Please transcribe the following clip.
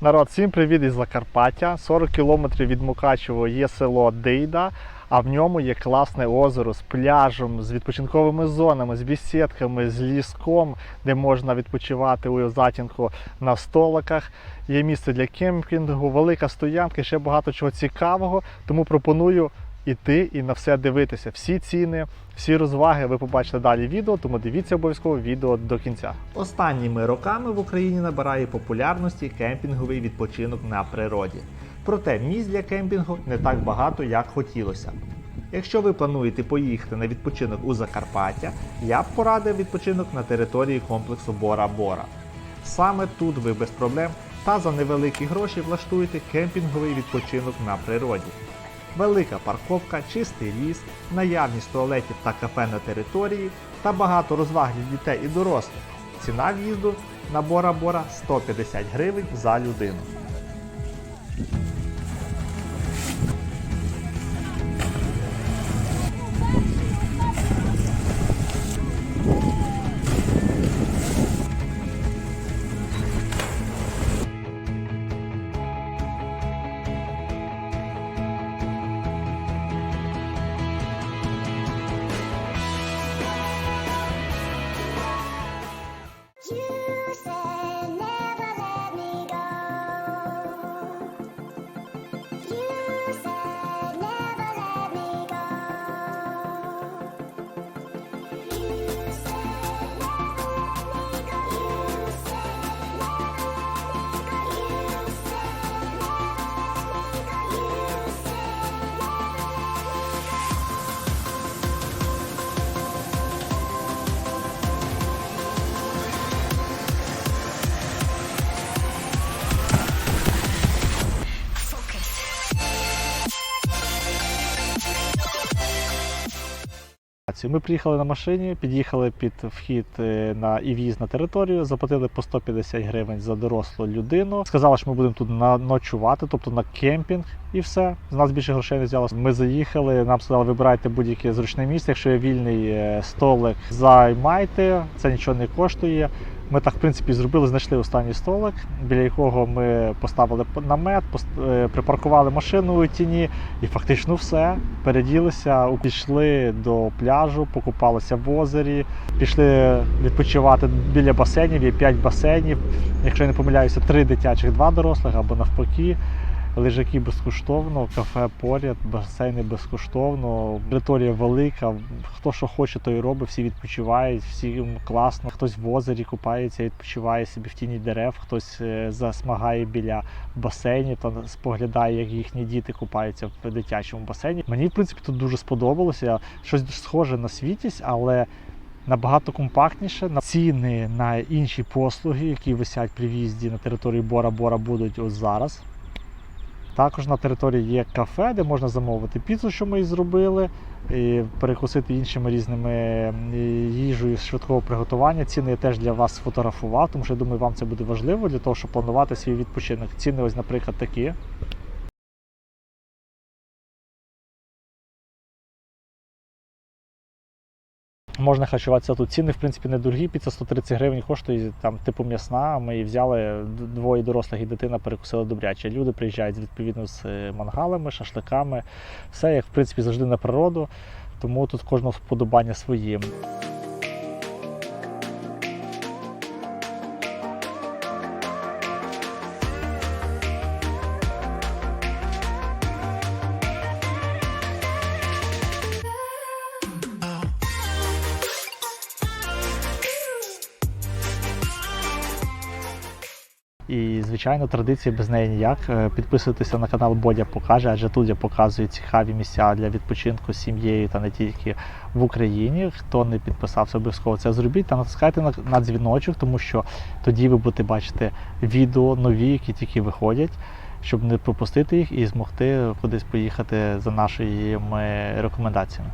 Народ, всім привіт із Закарпаття. 40 кілометрів від Мукачево є село Дейда, а в ньому є класне озеро з пляжем, з відпочинковими зонами, з бісідками, з ліском, де можна відпочивати у затінку на столиках. Є місце для кемпінгу, велика стоянка, ще багато чого цікавого. Тому пропоную іти і на все дивитися. Всі ціни, всі розваги ви побачите далі відео, тому дивіться обов'язково відео до кінця. Останніми роками в Україні набирає популярності кемпінговий відпочинок на природі. Проте місць для кемпінгу не так багато, як хотілося. Якщо ви плануєте поїхати на відпочинок у Закарпаття, я б порадив відпочинок на території комплексу Бора Бора. Саме тут ви без проблем та за невеликі гроші влаштуєте кемпінговий відпочинок на природі. Велика парковка, чистий ліс, наявність туалетів та кафе на території та багато розваг для дітей і дорослих. Ціна в'їзду на Бора Бора 150 гривень за людину. Ми приїхали на машині, під'їхали під вхід е, на і в'їзд на територію, заплатили по 150 гривень за дорослу людину. Сказали, що ми будемо тут на- ночувати, тобто на кемпінг, і все. З нас більше грошей не взялося. Ми заїхали, нам сказали, вибирайте будь-яке зручне місце. Якщо є вільний е, столик, займайте, це нічого не коштує. Ми так, в принципі, зробили, знайшли останній столик, біля якого ми поставили намет, е, припаркували машину у тіні, і фактично все. Переділися, пішли до пляжу, покупалися в озері, пішли відпочивати біля басейнів. Є п'ять басейнів. Якщо я не помиляюся, три дитячих, два дорослих або навпаки. Лежаки безкоштовно, кафе поряд, басейни безкоштовно, територія велика. Хто що хоче, той і робить, всі відпочивають, всім класно. Хтось в озері купається, відпочиває собі в тіні дерев, хтось е, засмагає біля басейнів та споглядає, як їхні діти купаються в дитячому басейні. Мені, в принципі, тут дуже сподобалося. Щось схоже на світість, але набагато компактніше. Ціни на інші послуги, які висять при в'їзді на територію Бора Бора, будуть ось зараз. Також на території є кафе, де можна замовити піцу, що ми і зробили, і перекусити іншими різними їжею з швидкого приготування. Ціни я теж для вас сфотографував, тому що я думаю, вам це буде важливо для того, щоб планувати свій відпочинок. Ціни, ось, наприклад, такі. Можна харчуватися тут. Ціни, в принципі, недорогі. Піца 130 гривень коштує там, типу м'ясна. Ми її взяли двоє дорослих і дитина перекусила добряче. Люди приїжджають відповідно з е, мангалами, шашликами. Все як в принципі завжди на природу. Тому тут кожного вподобання свої. І, звичайно, традиція без неї ніяк. Е, Підписуйтеся на канал Бодя покаже, адже тут я показую цікаві місця для відпочинку з сім'єю та не тільки в Україні. Хто не підписався, обов'язково це зробіть та натискайте на, на дзвіночок, тому що тоді ви будете бачити відео нові, які тільки виходять, щоб не пропустити їх і змогти кудись поїхати за нашими рекомендаціями.